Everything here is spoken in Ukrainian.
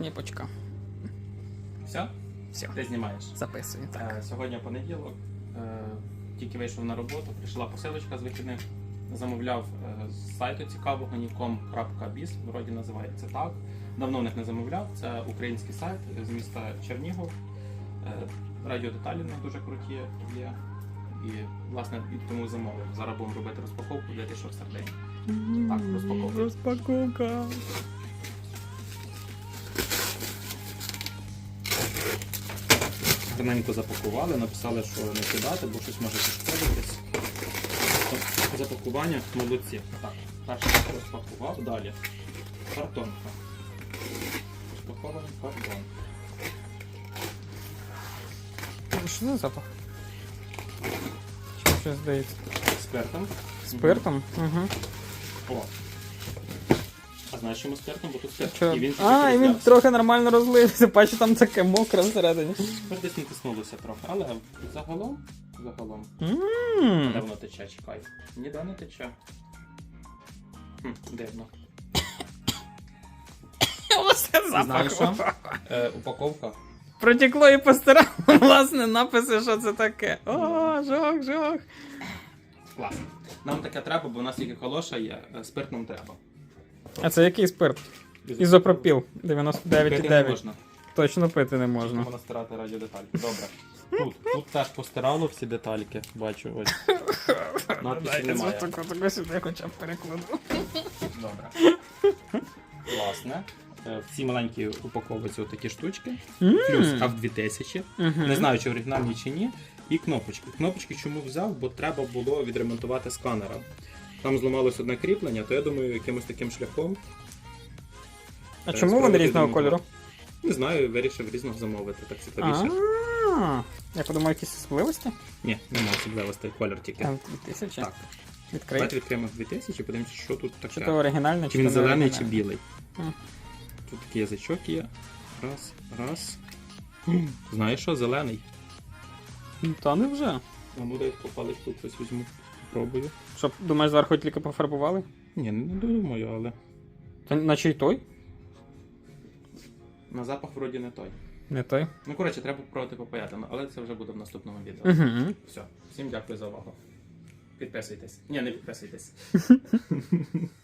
кніпочка. Все? Все, Ти знімаєш. записую. Так. Е, Сьогодні понеділок. Е, Тільки вийшов на роботу, прийшла посилочка з вихідних. Замовляв е, з сайту цікавого nikom.biz, вроді називається так. Давно в них не замовляв. Це український сайт з міста Чернігов. Е, Радіодеталі в них дуже круті є. І, власне, і тому замовив. Зараз будемо робити розпаковку, де що всередині. Так, розпаковка. Розпаковка. Гарненько запакували, написали, що не кидати, бо щось може пошкодитись. Тобто, Запакування молодці. Так, перше розпакував, далі. Картонка. Розпакований картон. Що за запах? Щось здається? Спиртом. Спиртом? Угу. О. Знаєш, чому? Бо тут спирт. І він А, і він трохи нормально розлився, бачу, там таке мокре всередині. Тепер десь не тиснулося трохи, але загалом, загалом. Де воно тече, чекай. Ніде не тече. Хм, дивно. Знаєш що? Е, упаковка. Протекло і постирало, власне, написи, що це таке. О, жох, жох. Клас. Нам таке треба, бо у нас тільки калоша є, е, спирт нам треба. А це який спирт? Ізопропіл 99,9. можна. Точно пити не можна. Можна стирати радіодеталі. Добре. Тут, тут теж постирало всі детальки, бачу, ось. Надписі немає. таку сюди хоча б перекладу. Добре. Власне. е, В цій маленькій упаковуються такі штучки. Плюс АВ 2000. Не знаю, чи оригінальні чи ні. І кнопочки. Кнопочки чому взяв, бо треба було відремонтувати сканера. Там зламалось одне кріплення, то я думаю, якимось таким шляхом. А чому вони різного кольору? Не знаю, вирішив різного замовити, так цікавіше. Я подумав, якісь особливості? Ні, немає особливостей, колір тільки. Там 2000. Так. Відкрий. Давайте відкриємо 2000, подивимося, що тут таке. Чи то оригінальне, Чи він зелений, чи білий. Тут такий язичок є. Раз, раз. Знаєш що, зелений. Та не вже. А ну дай по паличку щось візьму. Пробую. Що, думаєш, зверху тільки пофарбували? Ні, не думаю, але. Та наче й той? На запах вроді не той. Не той. Ну, коротше, треба попробувати попаяти, ну, але це вже буде в наступному відео. Угу. Все, всім дякую за увагу. Підписуйтесь. Ні, не підписуйтесь.